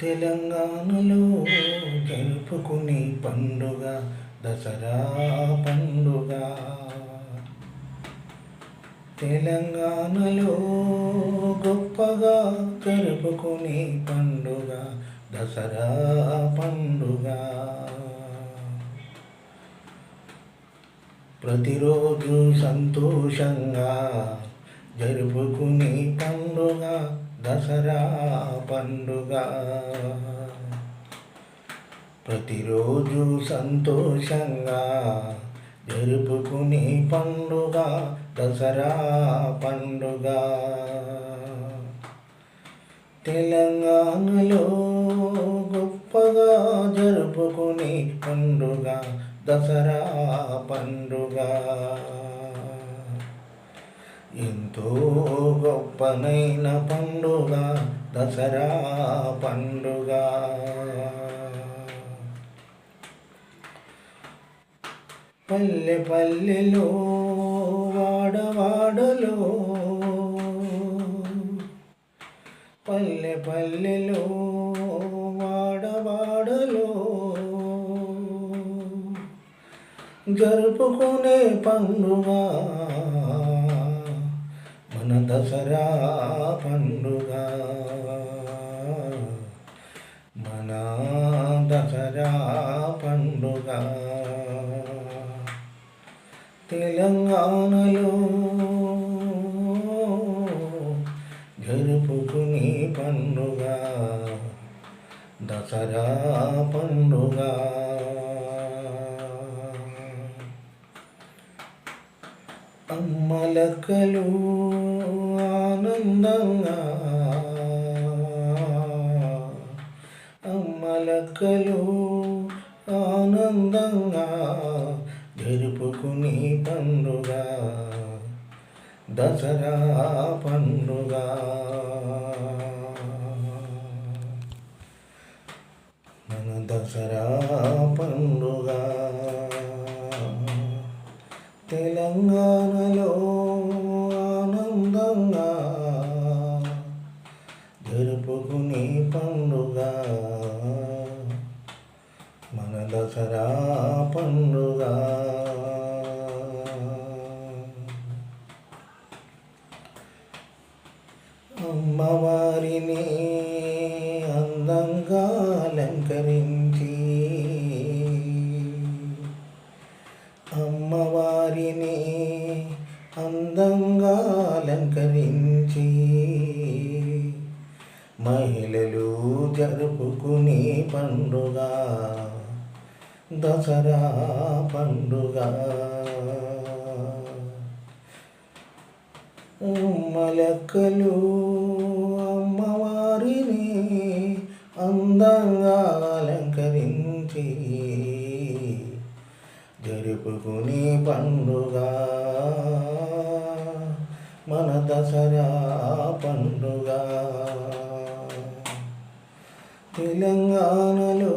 తెలంగాణలో జరుపుకునే పండుగ దసరా పండుగ. తెలంగాణలో గొప్పగా జరుపుకునే పండుగ దసరా పండుగ. ప్రతిరోజు సంతోషంగా జరుపుకునే పండుగ దసరా పండుగ. ప్రతిరోజు సంతోషంగా జరుపుకునే పండుగ దసరా పండుగ. తెలంగాణలో గొప్పగా జరుపుకునే పండుగ దసరా పండుగ. ఎంతో గొప్పనైన పండుగ దసరా పండుగ. పల్లె పల్లెలో వాడవాడలో. పల్లె పల్లెలో వాడవాడలో. జరుపుకునే పండుగ మన దసరా పండుగ. మన దసరా పండుగ. తెలంగాణలో జరుపుకుని పండుగ. దసరా పండుగ. అమ్మలక్కలు ఆనందంగా. అమ్మలకలు ఆనందంగా జరుపుకుని పండుగ. దసరా పండుగ. మన దసరా పండుగ. తెలంగాణ అమ్మవారిని అందంగా అలంకరించి అమ్మవారిని అందంగా అలంకరించి మహిళలు జరుపుకునే పండుగ దసరా పండుగ. అమ్మలక్కలు అమ్మవారిని అందంగా అలంకరించి జరుపుకునే పండుగ. మన దసరా పండుగ. తెలంగాణలో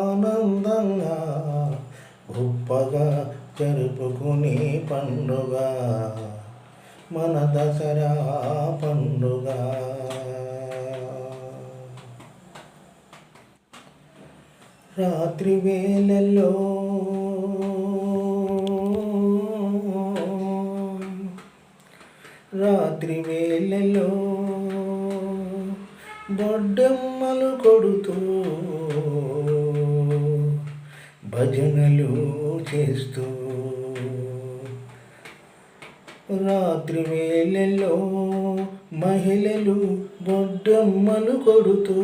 ఆనందంగా గొప్పగా జరుపుకునే పండుగ. మన దసరా పండుగ రాత్రి వేళల్లో రాత్రి వేళల్లో దొడ్డెమ్మలు కొడుతూ భజనలు చేస్తూ రాత్రి వేళల్లో మహిళలు బొడ్డమ్మలు కొడుతూ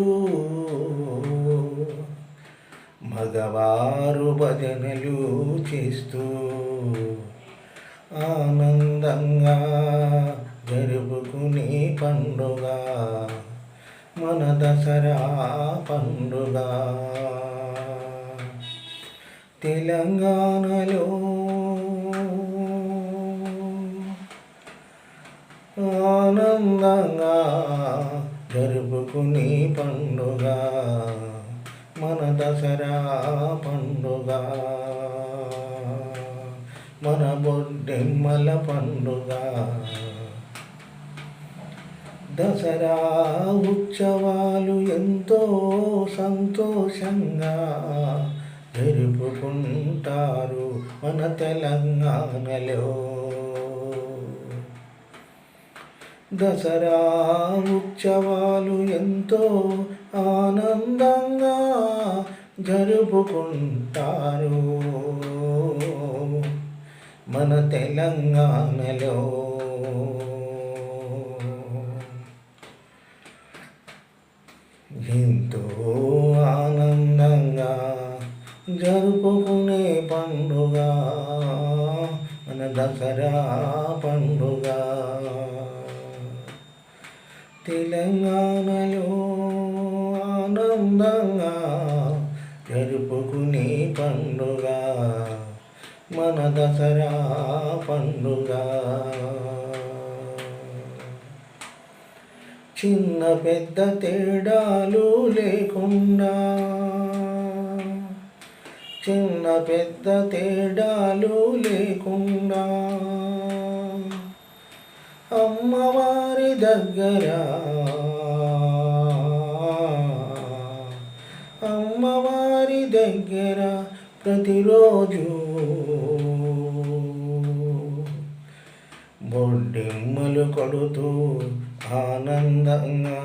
మగవారు భజనలు చేస్తూ ఆనందంగా జరుపుకునే పండుగ మన దసరా పండుగ. తెలంగాణలో ఆనందంగా జరుపుకుని పండుగ. మన దసరా పండుగ. మన బొడ్డెమ్మల పండుగ. దసరా ఉత్సవాలు ఎంతో సంతోషంగా జరుపుకుంటారు మన తెలంగాణలో. దసరా ఉత్సవాలు ఎంతో ఆనందంగా జరుపుకుంటారు. మన తెలంగాణలో ఎంతో ఆనందంగా జరుపుకునే పండుగ మన దసరా పండుగ. తెలంగాణలో ఆనందంగా జరుపుకునే పండుగ మన దసరా పండుగ. చిన్న పెద్ద తేడాలు లేకుండా చిన్న పెద్ద తేడాలు లేకుండా అమ్మవారి దగ్గర. అమ్మవారి దగ్గర ప్రతిరోజు బొడ్డెమ్మలు కొడుతూ ఆనందంగా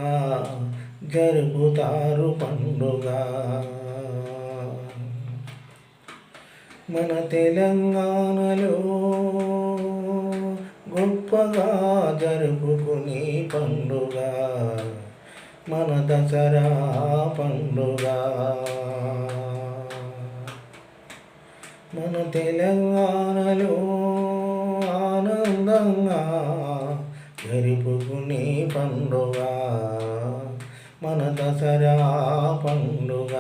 జరుపుతారు పండుగ. మన తెలంగాణలో గొప్పగా జరుపుకుని పండుగ. మన దసరా పండుగ. మన తెలంగాణలో ఆనందంగా జరుపుకునే పండుగ. మన దసరా పండుగ.